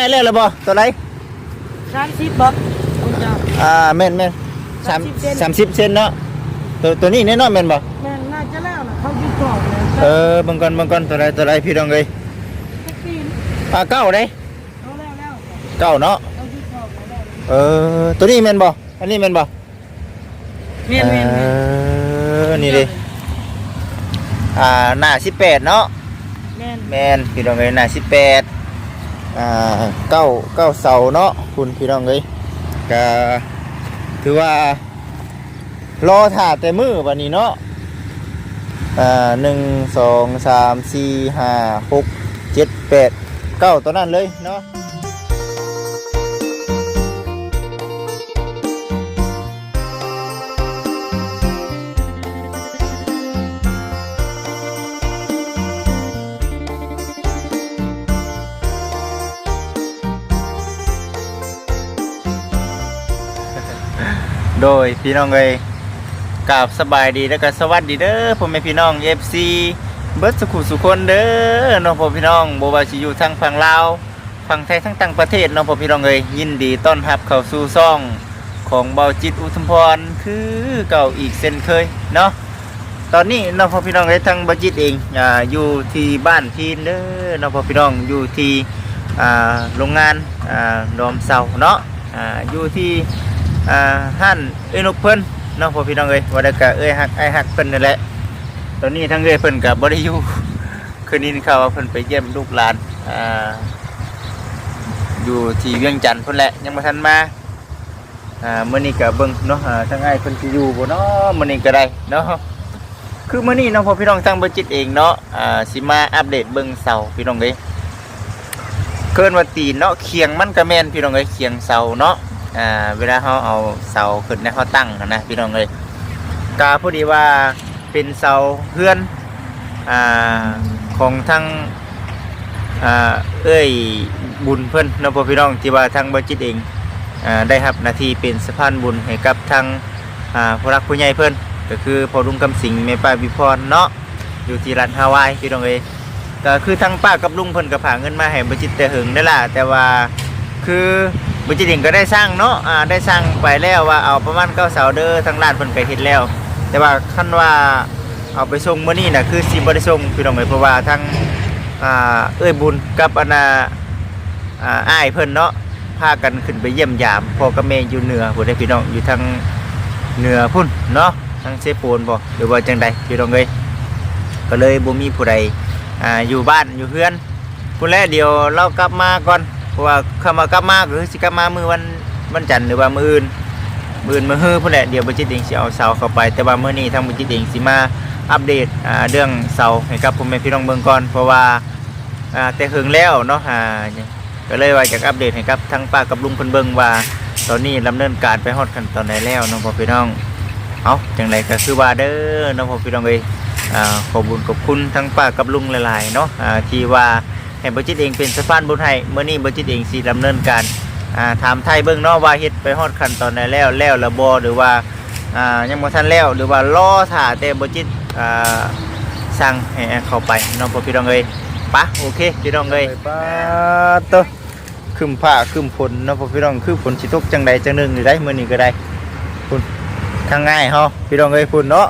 อ้แล้วละบ่ตัวไหนสามสิบบอกคุณเจ้าอ่าแม่นแม่นสาม30เซนสามสิบเซนเนาะตัวตัวนี้แน่นอนแม่นบ่แม่นน่าจะแล้วนะเขายึดกรอบเลยเออเบังก่อนเบังก่อนตัวไหนตัวไหนพี่น้องเอ้ยสักปีนอ่าเก้าเด้เขาแล้วแล้วเก้าเนาะเขายึดกรอบแล้วเออตัวนี้แม่นบ่อันนี้แม่นบ่เมียนเมียนเอเมียนอนี่ดิอ่าหน้าสิบแปดเนาะแม่นแมนพี่น้องเอ้ยหน้าสิบแปด อ่าเก้าเก้าเสาเนาะคุณพี่น้องเอ้ยก็ถือว่ารอถ่าแต่มือวันนี้เนาะอ่าหนึ่งสองสามสี่ห้าหกเจ็ดแปดเก้าตัวนั้นเลยเนาะ โดยพี่น้องเอ้ยกราบสบายดีแล้วก็สวัสดีเด้อพ่อแม่พี่น้อง FC เบิร์ดสุขุสุคนเด้อน้องพ่อพี่น้องโบ่ว่าสิอยู่ทางฝั่งลาวฝั่งไทยทั้งต่างประเทศน้องพ่อพี่น้องเอ้ยยินดีต้อนรับเข้าสู่ซ่องของเบาจิตอุทุมพรคือเก่าอีกเช่นเคยเนาะตอนนี้น้องพ่อพี่น้องเอ้ยทางเบาจิตเองอ่าอยู่ที่บ้านพีนเด้อน้องพ่อพี่น้องอยู่ที่อ่าโรงงานอ่าดอมเสาเนาะอ่าอยู่ที่ อ่าท่านเอ้ยนกเพิ่นเนาะพ่อพี่น้องเอ้ยว่าได้กะเอ้ยฮักไอ้ฮักเพิ่นนั่นแหละ ตอนนี้ทั้งเอ้ยเพิ่นก็บ่ได้อยู่คืนนี้ข่าวว่าเพิ่นไปเยี่ยมลูกหลานอ่าอยู่ที่เวียงจันทน์เพิ่นแหละยังบ่ทันมาอ่ามื้อนี้ก็เบิ่งเนาะทั้งอ้ายเพิ่นสิอยู่บ่เนาะมื้อนี้ก็ได้เนาะคือมื้อนี้เนาะพ่อพี่น้องตั้งบ่จิตเองเนาะอ่าสิมาอัปเดตเบิ่งเสาพี่น้องเอ้ยเกินว่าตีนเนาะเคียงมันก็แม่นพี่น้องเอ้ยเคียงเสาเนาะ อ่าเวลาเขาเอาเสาขึ้นนะเขาตั้งนะพี่น้องเลยกาพอดีว่าเป็นเสาเพื่อนอ่าของทั้งอ่าเอ้ยบุญเพื่อนนะพ่อพี่น้องที่ว่าทางบัจิตเองอ่าได้รับหน้าที่เป็นสะพานบุญให้กับทางอ่าผู้รักผู้ใหญ่เพื่อนก็คือพอลุงคำสิงห์แม่ป้าวิพรเนาะอยู่ที่ร้านฮาวายพี่น้องเลยก็คือทั้งป้ากับลุงเพิ่นก็ผาเงินมาให้บัจิตแต่หึงได้อล่ะแต่ว่าคือ บุญจิตเองก็ได้สร้างเนาะอ่าได้สร้างไปแล้วว่าเอาประมาณเก้าเสาเด้อทางร้านเพิ่นก็เฮ็ดแล้ว แต่ว่าคันว่าเอาไปส่งมื้อนี้น่ะคือสิบ่ได้ส่งพี่น้องเอ้ยเพราะว่าทางอ่าเอ้ยบุญกับอันน่ะอ่าอ้ายเพิ่นเนาะพากันขึ้นไปเยี่ยมยามพ่อกับแม่อยู่เหนือพุ่นได้พี่น้องอยู่ทางเหนือพุ่นเนาะทางเซโปนบ่หรือว่าจังใดพี่น้องเอ้ยก็เลยบ่มีผู้ใดอ่าอยู่บ้านอยู่เฮือนพุ่นแลเดี๋ยวเรากลับมาก่อน เพราะว่าคำว่ากลับมาก็คือสิกลับมามือวันวันจันทร์หรือว่ามืออื่นมืออื่นมือฮื้อพุ่นแหละเดี๋ยวบัจิตเองสิเอาเสาเข้าไป แต่ว่ามื้อนี้ทางบัจิตเองสิมาอัปเดตอ่าเรื่องเสาให้กับพ่อแม่พี่น้องเบิ่งก่อนเพราะว่าอ่าแต่หึงแล้วเนาะอ่าก็เลยว่าอยากอัปเดตให้กับทั้งป้ากับลุงเพิ่นเบิ่งว่าตอนนี้ดำเนินการไปฮอดขั้นตอนไหนแล้วเน้องพ่อพี่น้องเอาจังไดก็คือว่าเด้อเน้องพ่อพี่น้องเอ้ยอ่าขอบุญขอบคุณทั้งป้ากับลุงหลายๆเนาะอ่าที่ว่า ให้บจิตเองเป็นสะพานบุญให้เมื่อนี้บจิตเองสิดำเนินการถามไทยเบิ่งนาะว่าเฮ็ดไปฮอดขั้นตอนไหนแล้วแล้วระบอหรือว่ายังบ่ทันแล้วหรือว่ารอท่าแต่บจิตสั่งให้เข้าไปน้องพ่อพี่น้องเอ้ยปะโอเคพี่น้องเอ้ยปะโตะขึ้นผ้าขึ้นฝนนาะพ่อพี่น้องคือฝนสิตกจังใดจังหนึ่งนี่ได้มื้อนี้ก็ได้พุ่นทางง่ายเฮาพี่น้องเอ้ยพุ่นเนาะ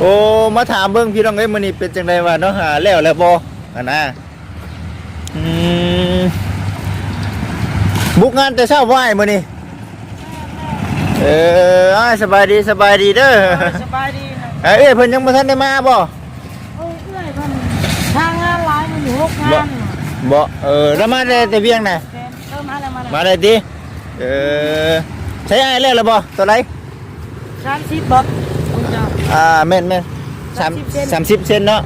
โอ้มาถามเบิ่งพี่น้องเอ้ยมื้อนี้เป็นจังไดวะเนาะหาแล้วแล้วบ่อันน่ะอืมบุกงานแต่เช้าไหว้มื้อนี้เอออ้ายสบายดีสบายดีเด้อสบายดีนะเอ้ยเอ้ยเพิ่นยังบ่ทันได้มาบ่โอ้ยเอ้ยมันทางงานหลายมันอยู่หกงานบ่เออแล้วมาได้แต่เพียงน่ะเติมมาแล้วมาแล้วมาได้ติเออใช้อ้ายแล้วล่ะบ่ตัวไหน สามสิบบอกคุณเจ้าอ่าแม่นแม่นสาม30เซนสามสิบเซนเนาะ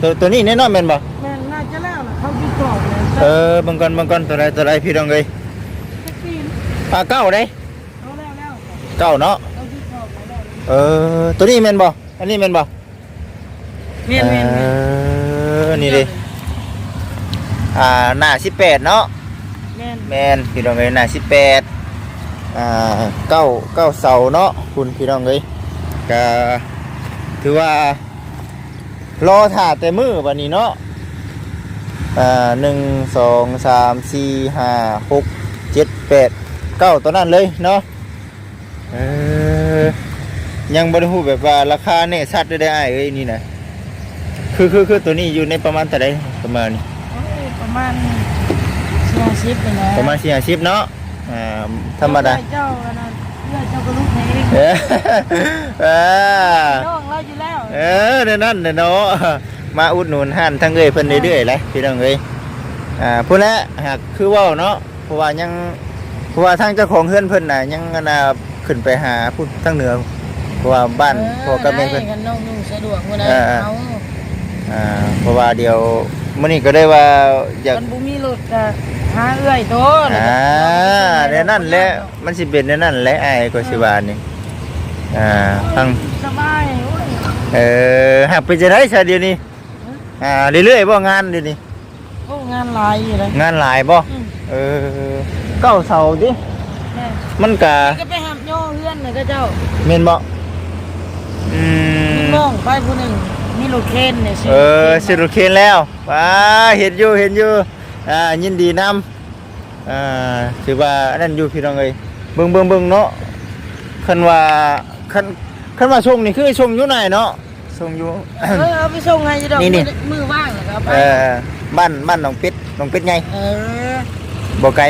ตัวตัวนี้แน่นอนแม่นบ่แม่นน่าจะแล้วนะเขายึดกรอบเลยเออเบิ่งก่อนเบิ่งก่อนตัวใดตัวใดพี่น้องเอ้ยสักปีนอ่าเก้าเด้เขาแล้วแล้วเก้าเนาะเขายึดกรอบแล้วเออตัวนี้แม่นบ่อันนี้แม่นบ่เมียนเมียนเออนี่ดิอ่าหน้าสิบแปดเนาะเมียนแม่นพี่น้องเอ้ยหน้าสิบแปดอ่าเก้าเก้าเสาเนาะ คุณพี่น้องเอ้ยก็ถือว่ารอถ่าแต่มือบัดนี้เนาะอ่าหนึ่งสองสามสี่ห้าหกเจ็ดแปดเก้าตัวนั้นเลยเนาะเออยังบริหูแบบว่าราคาเนี่ยชัดได้ได้อ้ายเอ้ยนี่นะคือคือคือตัวนี้อยู่ในประมาณแต่าใดประมาณนี้โอ้ยประมาณสี่ห้าสิบเลยนะประมาณสี่สิบเนาะอ่าธรรมดาเจ้าอันนั้น เพื่อเจ้าก็ลูกเองเออเออน้องเราอยู่แล้วเออเดี๋ยวนั่นเดี๋ยวเนาะมาอุดหนุนหันทั้งเอ้ยเพิ่นเรื่อยๆเลยพี่น้องเอ้ยอ่าพูดแล้วหากคือเว่าเนาะเพราะว่ายังเพราะว่าทางเจ้าของเฮือนเพิ่นน่ะยังอันน่ะขึ้นไปหาพูดทั้งเหนือเพราะว่าบ้านพ่อกับแม่เพิ่นกันน้องนุ่งสะดวกมื้อใดเออเอาอ่าเพราะว่าเดี๋ยวมื้อนี้ก็ได้ว่าอยากมันบ่มีรถก็ หาเอื้อยโตอ่าเดี๋ยวนั่นแหละมันสิเป็นเดี๋ยวนั่นแหละไอ้ายก็สิว่านี่อ่าทางสบายโอ้ยเออหักไปจะได้ซะเดี๋ยวนี้อ่าเรื่อยๆบ่งานเดี๋ยวนี้โอ้งานหลายอยู่เลยงานหลายบ่อืมเออเก้าเสาดิแม่มันกะก็ไปหับย่อเฮือนน่ะก็เจ้าเมนบ่อืมมีน้องไปผู้หนึงมีรถเคนเนี่ยเออสิรุเคนแล้วว้าเห็นอยู่เห็นอยู่ อ่ายินดีนำอ่าถือว่าอันนั้นอยู่พี่น้องเอ้ยเบิ่งเบิ่งเบิ่งเนาะคันว่าคันคันว่าส่งนี่คือส่งอยู่ไหนเนาะส่งอยู่ เออเอาไปส่งให้อยู่ดอกนี่นี่ มือว่างแล้วก็เอาไปเออบ้านบ้านหนองเป็ดหนองเป็ดไงเออบ่ไกล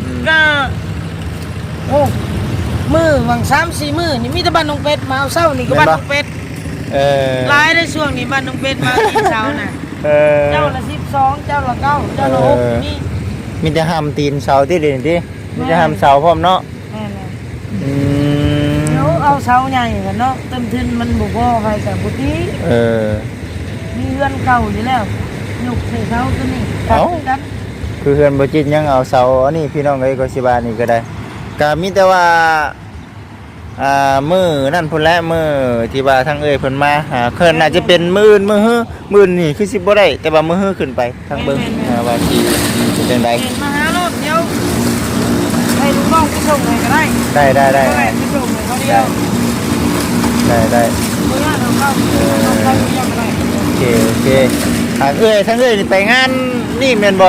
อืมก็โอ้มือวังสามสี่มือนี่มีแต่บ้านน้องเป็ดมาเอาเศร้านี่ก็บ้านน้องเป็ดเออหลายได้ช่วงนี้บ้านน้องเป็ดมากินเช้าน่ะ เออเจ้าละ สิบสองเจ้าละเก้าเจ้าละหกเออนี่มีแต่ห้ามตีนเสาที่เด่นที่มีแต่ห้ามเสาพร้อมเนาะแม่นอืมๆเดี๋ยวเอาเสาใหญ่กันเนาะเต็มทุนมันบุพอไปกับบุตรีเออ มีเรือนเก่าอยู่แล้วหยุกใส่เสาตัวนี้เอ้า กันคือเฮือนบ่จิตยังเอาเสาอันนี้พี่น้องเอ้ยก็สิบานี่ก็ได้ก็มีแต่ว่า อ่ามือนั่นพุ่นแหละมือที่ว่าทางเอ้ยเพิ่นมาหาเพิ่นน่าจะเป็นมื้ออื่นมื้อฮื้อมื้ออื่นนี่คือสิบ่ได้แต่ว่ามื้อฮื้อขึ้นไปทางเบิ่งอ่าว่าสิสิเป็นไดเห็นมาหารอบเดียวให้ลูกน้องไปส่งให้ก็ได้ได้ได้ได้ก็ได้ไปส่งให้เขาเดียวได้ได้เมื่อเราเข้าเราเข้าเดียวก็ได้โอเคโอเคทางเอ้ยทางเอ้ยนี่ไปงานนี่แม่นบ่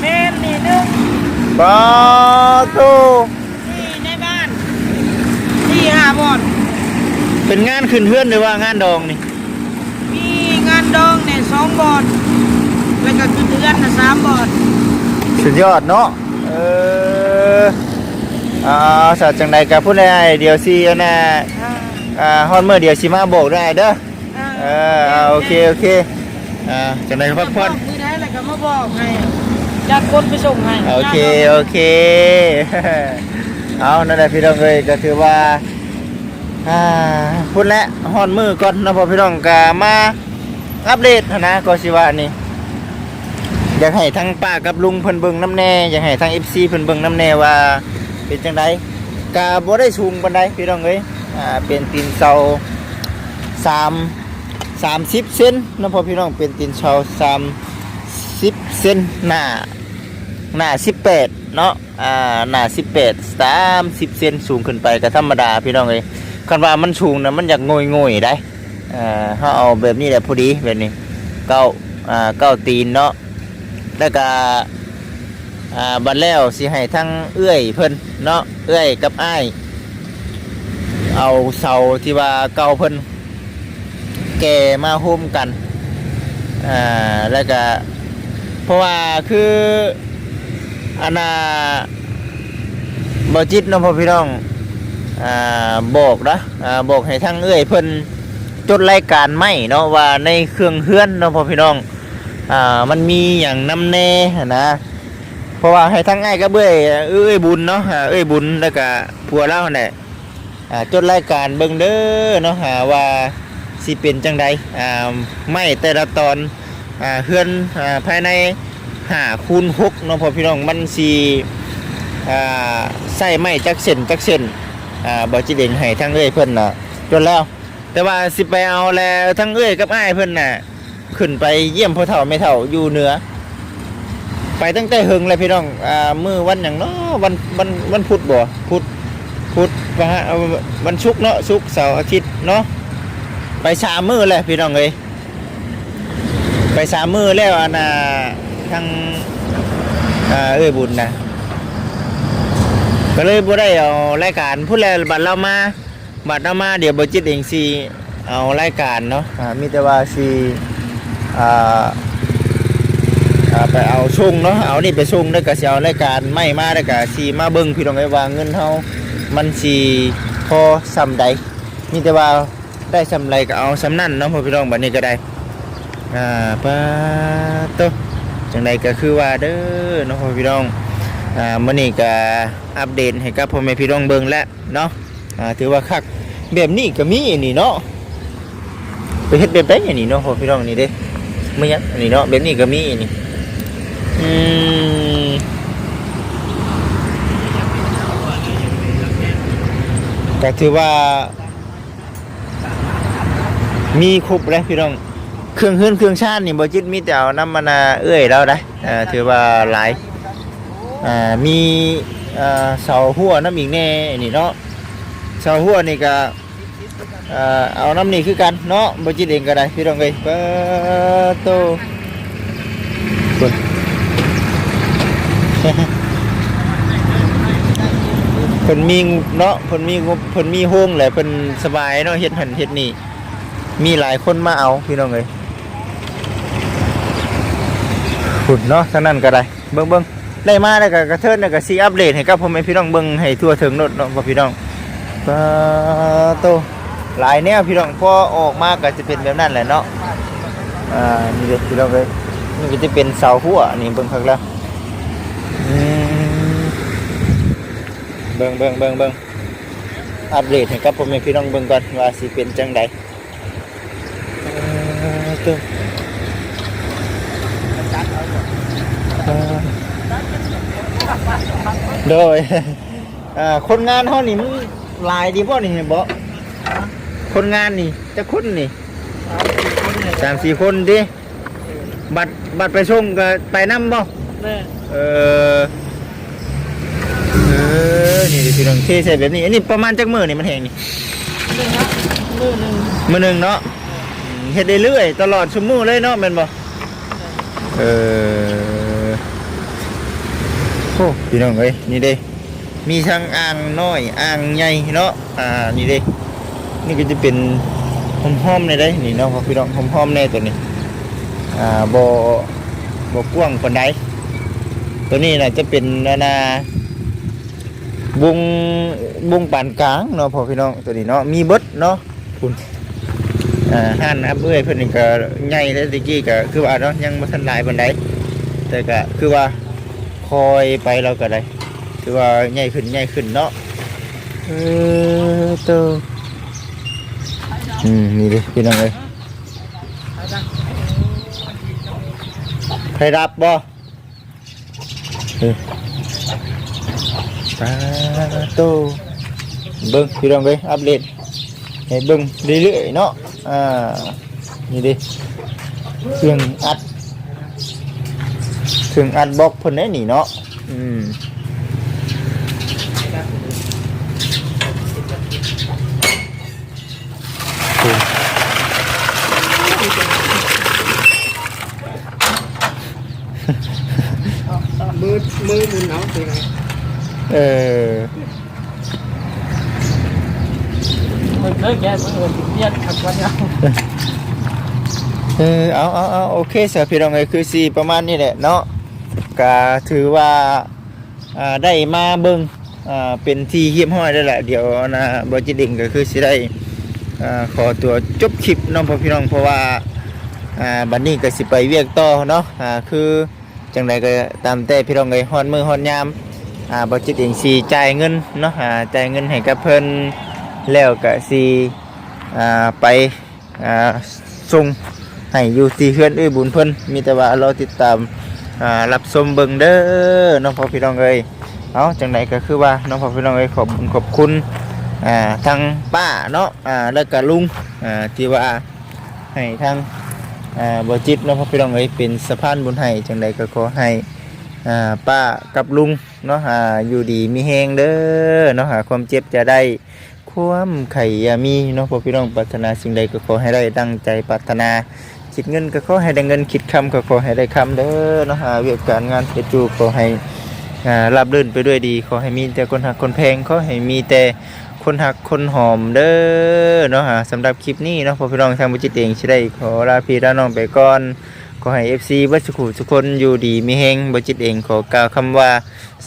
เมนนี่หนึงบ่โตนี่ในบ้านที่หาบอนเป็นงานขึ้นเฮือนหรือว่างานดองนี่ มีงานดองเนี่ยสองบอนแล้วก็คือเดือนนะสามบอนสุดยอดเนาะ เออเอาสัตว์จังใดกับผู้ใดเดี๋ยวสิอันน่ะอ่าอ่าฮอนเมื่อเดี๋ยวสิมาบอกได้เด้ออ่าเออเอาโอเคโอเคอ่าจังใดก็พักผ่อนมือได้แล้วก็มาบอกให้จัดคนไปส่งให้ โอเคโอเค เอานั่นแหละพี่น้องเอ้ยก็คือว่า อ่าพูดแล้วฮอนมือก่อนนะพอพี่น้องก็มาอัปเดตหั้นนะก็สิว่านี่อยากให้ทั้งป้ากับลุงเพิ่นเบิ่งน้ำแน่อยากให้ทั้ง FC เพิ่นเบิ่งน้ำแน่ว่าเป็นจังไดกะบ่ได้สูงปานใดพี่น้องเอ้ยอ่าเป็นตีนเสา3 30เซนนะพอพี่น้องเป็นตีนเสา30เซนหน้าหน้า18เนาะอ่าหน้า18 30เซนสูงขึ้นไปก็ธรรมดาพี่น้องเอ้ย คันว่ามันสูงนะมันอยากงอยๆได้อ่าเฮาเอาแบบนี้แหละพอดีแบบนี้เก้าอ่าเก้าตีนเนาะแล้วก็อ่าบัดแล้วสิให้ทั้งเอื้อยเพิ่นเนาะเอื้อยกับอ้าย เอาเสาที่ว่าเก่าเพิ่นแก่มาโฮมกันอ่าแล้วก็เพราะว่าคืออันน่ะบ่จิตเนาะพ่อพี่น้อง อ่าบอกนะอ่าบอกให้ทั้งเอื้อยเพิ่นจดรายการไม่เนาะว่าในเครื่องเฮือนเนาะพ่อพี่น้องอ่ามันมีอย่างน้ำแน่นะเพราะว่าให้ทั้งง่ายก็เบื่อยเอ้ยบุญเนาะเอ้ยบุญแล้วก็ผัวเล่าเนี่ยจดรายการเบิ่งเด้อเนาะหาว่าสิเป็นจังใดอ่าไม่แต่ละตอนอ่าเฮือนอ่าภายในหาคูณหกเนาะพ่อพี่น้องมันสีอ่าใส่ไม้จักเส้นจักเส้น อ่าบ่จิเด่งให้ทั้งเอ้ยเพิ่นน่ะจนแล้ว แต่ว่าสิไปเอาแล้วทั้งเอ้ยกับอ้ายเพิ่นน่ะ ขึ้นไปเยี่ยมพ่อเฒ่าแม่เฒ่าอยู่เหนือ ไปตั้งแต่เฮงเลยพี่น้องอ่ามือวันอย่างเนาะวันวันวันพุธบ่พุธพุธพระเอาวันศุกร์เนาะศุกร์เสาร์อาทิตย์เนาะไปสามมือเลยพี่น้องเอ้ยไปสามมือแล้วอันน่ะทั้งอ่าเอ้ยบุญนะ ก็เลยบ่ได้เอารายการพูดแล้วบัดเรามาบัดเรามาเดี๋ยวบ่จิตเองสิเอารายการเนาะอ่ามีแต่ว่าสิอ่าอ่าไปเอาชงเนาะเอานี่ไปชงแล้วก็สิเอารายการไม่มาแล้วก็สิมาเบิ่งพี่น้องไอ้ว่าเงินเฮามันสิพอซำใดมีแต่ว่าได้ซำไรก็เอาซำนั้นเนาะพ่อพี่น้องบัดนี้ก็ได้อ่าปะโตจังใดก็คือว่าเด้อเน้องพ่อพี่น้อง อ่ามื้อนี้ก็อัปเดตให้กับพ่อแม่พี่น้องเบิ่งแล้วเนาะอ่าถือว่าคักแบบนี้ก็มีอันนี่เนาะไปเฮ็ดแบบใดอันนี้เนาะพ่อพี่น้องนี่เด้ไม่ยังอันนี้เนาะแบบนี้ก็มีอันนี้อืมก็ถือว่า มีครบแล้วพี่น้องเครื่องฮื้นเครื่องชาตินี่บ่จิตมีแต่เอาน้ำมันเอื้อยเราได้อ่าถือว่าหลาย อ่ามีอ่าเสาหัวน้ำอีกแน่นี่เนาะเสาหัวนี่ก็อ่าเอาน้ำนี่คือกันเนาะบ่จิตเองก็ได้พี่น้องเอ้ยเปิดโตกดเพิ่นมีเนาะเพิ่นมีเพิ่นมีโฮงแหละเพิ่นสบายเนาะเฮ็ดหันเฮ็ดนี่มีหลายคนมาเอาพี่น้องเอ้ยขุดเนาะทั้งนั้นก็ได้เบิ่งเบิ่ง ได้มาแล้วก็กระเทินแล้วก็ซีอัปเดตให้กับพ่อแม่พี่น้องเบิ่งให้ทั่วถึงโนดเนาะพ่อพี่น้องปาโตหลายแนวพี่น้องพอออกมาก็จะเป็นแบบนั้นแหละเนาะอ่านี่เด็กพี่น้องเอ้ยนี่ก็จะเป็นเสาหัวนี่เบิ่งคักแล้วเบิ่งเบิ่งเบิ่งเบิ่งอัปเดตให้กับพ่อแม่พี่น้องเบิ่งก่อนว่าสิเป็นจังใดปา โตโดยอ่าคนงานเฮานี่มันหลายดีบ่นี่บ่คนงานนี่จะคนนี่สามสี่คนดิบัตรบัตรไปส่งก็ไปนํบ่แม่เออเออนี่ดิพี่น้องเทใส่แบบนี้อันนี้ประมาณจักมื้อนี่มันแห้งนี่นี่ฮะมือหนึ่งมื้อหนึงเนาะอืมเฮ็ดได้เรื่อยตลอดชั่วโมงเลยเนาะแม่นบ่เออ โอ้พี่น้องเอ้ยนี่เด้ มีทั้งอ่างน้อยอ่างใหญ่เนาะอ่านี่เด้ นี่ก็จะเป็นหอมหอมในได้นี่เนาะพอพี่น้องหอมหอมในตัวนี้อ่าบ่บ่กว้างปานใดตัวนี้น่ะจะเป็นนานาบุงบุงปานกลางเนาะพอพี่น้องตัวนี้เนาะมีเบิดเนาะคุณอ่าห้านนะครับเอ้ยเพิ่นนี่ก็ใหญ่แล้วตะกี้ก็คือว่าเนาะยังบ่ทันหลายปานใดแต่ก็คือว่า คอยไปเราก็ได้คือว่าใหญ่ขึ้นใหญ่ขึ้นเนาะเออโตอืมนี่ดิพี่น้องเอ้ยใครรับบ่เออปาโตเบิ้งพี่น้องเอ้ยอัปเดตให้เบิ้งเรื่อยๆเนาะอ่านี่ดิเครื่องอัด เครื่องอัดบล็อกเพิ่นได้นี่เนาะอืมมือมือหมุนเอาสิไงเออมือเคยแก่มือเอิญเรียกขัดวันยาวเออเอาเอาเอาโอเคสำหรับพี่น้องเอ้ยคือสีประมาณนี้แหละเนาะ ก็ถือว่าได้มาเบิ่งอ่าเป็นที่เยี่ยมห้อยได้แหละเดี๋ยวนะบอจิดิ่งก็คือสิได้ขอตัวจบคลิปน้องพ่อพี่น้องเพราะว่าบัดนี้ก็สิไปเวียกต่อเนาะคือจังใดก็ตามแต่พี่น้องเอ้ยฮอนมือฮอนยามอ่าบอจิดิ่งสิจ่ายเงินเนาะจ่ายเงินให้กับเพิ่นแล้วก็สิอ่าไปส่งให้อยู่ที่เพื่อนเอ้ยบุญเพิ่นมีแต่ว่าเราติดตาม รับชมเบิ่งเด้อน้องพ่อพี่น้องเอ้ยเอาจังไดก็คือว่าน้องพ่อพี่น้องเอ้ยขอบคุณขอบคุณอ่าทางป้าเนาะอ่าแล้วก็ลุงอ่าที่ว่าให้ทางบ่จิตน้องพ่อพี่น้องเอ้ยเป็นสะพานบุญให้จังไดก็ขอให้ป้ากับลุงเนาะอ่าอยู่ดีมีแฮงเด้อเนาะความเจ็บจะได้ความไข่ยามีเนาะพ่อพี่น้องปรารถนาสิ่งใดก็ขอให้ได้ดังใจปรารถนา คิดเงินก็ขอให้ได้เงินคิดคำก็ขอให้ได้คำเด้อเนาะหาเวียกการงานเฮ็ดอยู่ขอให้อ่าราบรื่นไปด้วยดีขอให้มีแต่คนหักคนแพงขอให้มีแต่คนหักคนหอมเด้อเนาะฮะสำหรับคลิปนี้เนาะพอพี่น้องทางบุจิตเองสิได้ขอลาพี่ลาน้องไปก่อนขอให้ FC เบัดสุขุทุกคนอยู่ดีมีเฮงบุจิตเองขอกล่าวคำว่า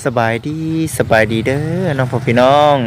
สบายดีสบายดีเด้อน้องพ่อพี่น้อง